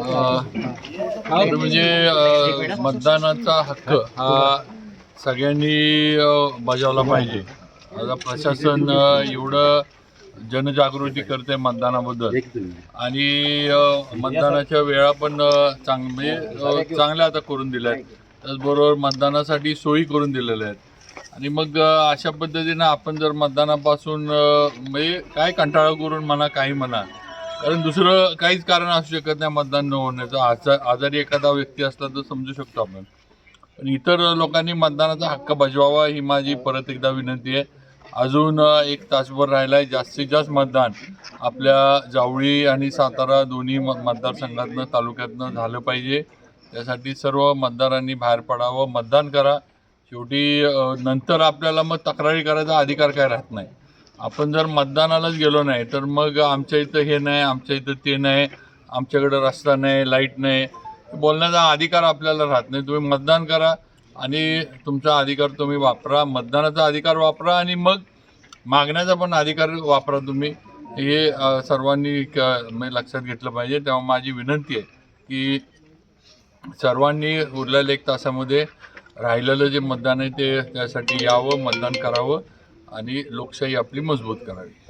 खरं म्हणजे मतदानाचा हक्क हा सगळ्यांनी बजावला पाहिजे. आता प्रशासन एवढं जनजागृती करते मतदानाबद्दल. आणि मतदानाच्या वेळा पण चांग म्हणजे, चांगल्या आता करून दिल्या आहेत त्याचबरोबर मतदानासाठी सोयी करून दिलेल्या आहेत. आणि मग अशा पद्धतीनं आपण जर मतदानापासून म्हणजे काय कंटाळा करून म्हणा काही म्हणा कारण दुसरं काहीच कारण असू शकत नाही मतदान न होण्याचं. आजार आजारी एखादा व्यक्ती असला तर समजू शकतो आपण. पण इतर लोकांनी मतदानाचा हक्क बजवावा ही माझी परत एकदा विनंती आहे. अजून एक तासभर राहिला आहे जास्तीत जास्त मतदान आपल्या जावळी आणि सातारा दोन्ही मतदारसंघातनं तालुक्यातनं झालं पाहिजे. त्यासाठी सर्व मतदारांनी बाहेर पडावं. मतदान करा. शेवटी नंतर आपल्याला मग तक्रारी करायचा अधिकार काय राहत नाही. आपण जर मतदानालाच गेलो नाही तर मग आमच्या इथं हे नाही आमच्या इथं ते नाही आमच्याकडं रस्ता नाही लाइट नाही. बोलण्याचा अधिकार आपल्याला राहत नाही. तुम्ही मतदान करा आणि तुमचा अधिकार तुम्ही वापरा. मतदानाचा अधिकार वापरा आणि मग मागण्याचा पण अधिकार वापरा तुम्ही. हे सर्वांनी क म्हणजे लक्षात घेतलं पाहिजे. तेव्हा माझी विनंती आहे की सर्वांनी उरलेल्या एक तासामध्ये राहिलेलं जे मतदान आहे ते त्यासाठी यावं मतदान करावं. आणि लोकशाही आपली मजबूत करावी